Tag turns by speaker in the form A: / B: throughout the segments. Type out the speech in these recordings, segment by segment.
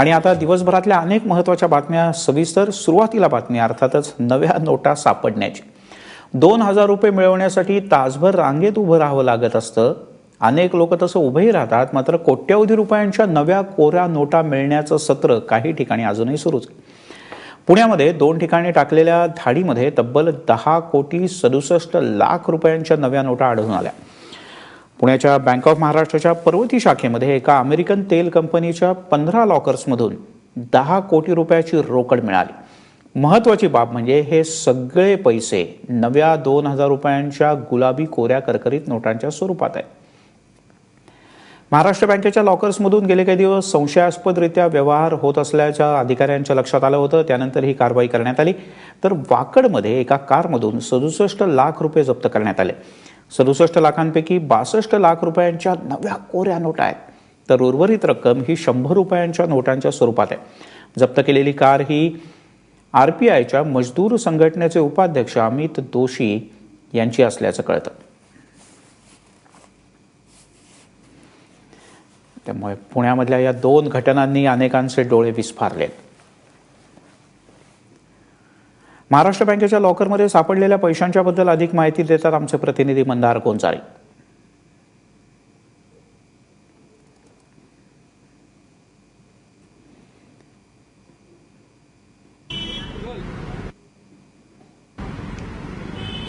A: आणि आता दिवसभरातल्या अनेक महत्त्वाच्या बातम्या सविस्तर सुरुवातीला बातमी अर्थातच नव्या नोटा सापडण्याची. दोन हजार रुपये मिळवण्यासाठी तासभर रांगेत उभं राहावं लागत असतं. अनेक लोक तसं उभेही राहतात मात्र कोट्यवधी रुपयांच्या नव्या कोऱ्या नोटा मिळण्याचं सत्र काही ठिकाणी अजूनही सुरूच आहे. पुण्यामध्ये दोन ठिकाणी टाकलेल्या धाडीमध्ये तब्बल दहा कोटी सदुसष्ट लाख रुपयांच्या नव्या नोटा आढळून आल्या. पुण्याच्या बँक ऑफ महाराष्ट्राच्या पर्वती शाखेमध्ये एका अमेरिकन तेल कंपनीच्या पंधरा लॉकर्समधून दहा कोटी रुपयाची रोकड मिळाली. महत्वाची बाब म्हणजे हे सगळे पैसे नव्या दोन हजार रुपयांच्या गुलाबी कोऱ्या करकरीत नोटांच्या स्वरूपात आहेत. महाराष्ट्र बँकेच्या लॉकर्समधून गेले काही दिवस संशयास्पदरित्या व्यवहार होत असल्याच्या अधिकाऱ्यांच्या लक्षात आलं होतं. त्यानंतर ही कारवाई करण्यात आली. तर वाकडमध्ये एका कारमधून सदुसष्ट लाख रुपये जप्त करण्यात आले. सदुसष्ट लाखांपैकी बासष्ट लाख रुपयांच्या नव्या कोऱ्या नोटा आहेत. तर उर्वरित रक्कम ही शंभर रुपयांच्या नोटांच्या स्वरूपात आहे. जप्त केलेली कार ही आर पी आयच्या मजदूर संघटनेचे उपाध्यक्ष अमित दोशी यांची असल्याचं कळतं. त्यामुळे पुण्यामधल्या या दोन घटनांनी अनेकांचे डोळे विस्फारले महाराष्ट्र बँकेच्या लॉकरमध्ये सापडलेल्या पैशांच्या बद्दल अधिक माहिती देतात आमचे प्रतिनिधी मंदार गोंजाळे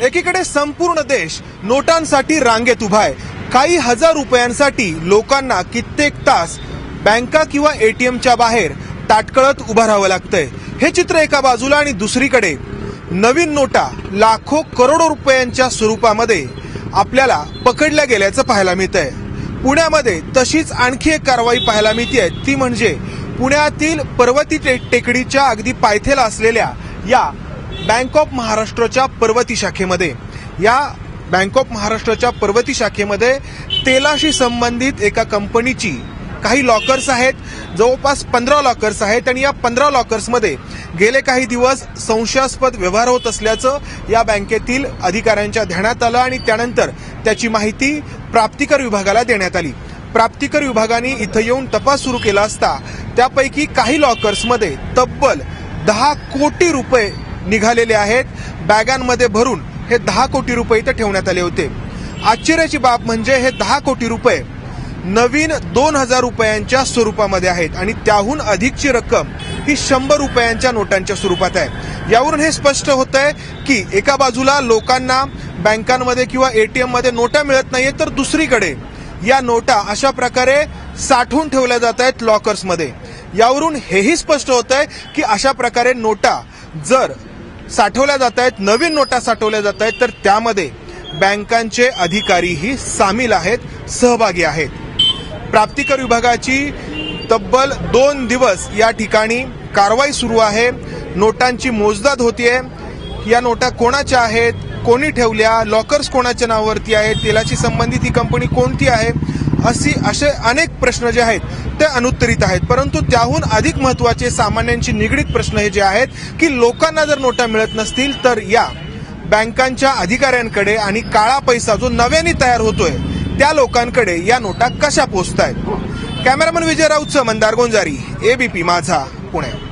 B: एकीकडे संपूर्ण देश नोटांसाठी रांगेत उभा आहे. काही हजार रुपयांसाठी लोकांना कित्येक तास बँका किंवा एटीएमच्या बाहेर ताटकळत उभं राहावं लागतंय. हे चित्र एका बाजूला आणि दुसरीकडे नवीन नोटा लाखो करोडो रुपयांच्या स्वरूपामध्ये आपल्याला पकडल्या गेल्याचं पाहायला मिळतंय. पुण्यामध्ये तशीच आणखी एक कारवाई पाहायला मिळते ती म्हणजे पुण्यातील पर्वती टे- टेकडीच्या अगदी पायथेला असलेल्या या बँक ऑफ महाराष्ट्राच्या पर्वती शाखेमध्ये. या बँक ऑफ महाराष्ट्राच्या पर्वती शाखेमध्ये तेलाशी संबंधित एका कंपनीची काही लॉकर्स आहेत. जवळपास पंधरा लॉकर्स आहेत आणि या पंधरा लॉकर्समध्ये गेले काही दिवस संशयास्पद व्यवहार होत असल्याचं या बँकेतील अधिकाऱ्यांच्या ध्यानात आलं आणि त्यानंतर त्याची माहिती प्राप्तिकर विभागाला देण्यात आली. प्राप्तिकर विभागाने इथं येऊन तपास सुरू केला असता त्यापैकी काही लॉकर्समध्ये तब्बल दहा कोटी रुपये निघालेले आहेत. बॅगांमध्ये भरून हे दहा कोटी रुपये इथं ठेवण्यात आले होते. आश्चर्याची बाब म्हणजे हे दहा कोटी रुपये नवीन दोन हजार रुपयांच्या स्वरूपामध्ये आहेत आणि त्याहून अधिकची रक्कम ही शंभर रुपयांच्या नोटांच्या स्वरूपात आहे. यावरून हे स्पष्ट होत आहे की एका बाजूला लोकांना बँकांमध्ये किंवा एटीएममध्ये नोटा मिळत नाहीये तर दुसरीकडे या नोटा अशा प्रकारे साठवून ठेवल्या जात आहेत लॉकर्समध्ये. यावरून हेही स्पष्ट होत आहे की अशा प्रकारे नोटा जर साठवल्या जात आहेत नवीन नोटा साठवल्या जात आहेत तर त्यामध्ये बँकांचे अधिकारीही सामील आहेत सहभागी आहेत. प्राप्तिकर विभागाची तब्बल दोन दिवस या ठिकाणी कारवाई सुरू आहे. नोटांची मोजदाद होतीये. या नोटा कोणाच्या आहेत? कोणी ठेवल्या? लॉकर्स कोणाच्या नावावरती आहेत? तेलाशी संबंधित ही कंपनी कोणती आहे? अशी असे अनेक प्रश्न जे आहेत ते अनुत्तरित आहेत. परंतु त्याहून अधिक महत्त्वाचे सामान्यांशी निगडीत प्रश्न हे जे आहेत की लोकांना जर नोटा मिळत नसतील तर या बँकांच्या अधिकाऱ्यांकडे आणि काळा पैसा जो नव्याने तयार होतोय त्या लोकांकडे या नोटा कशा पोचतायत? कॅमेरामन विजय राऊतचं मंदार गोंजारी एबीपी माझा पुणे.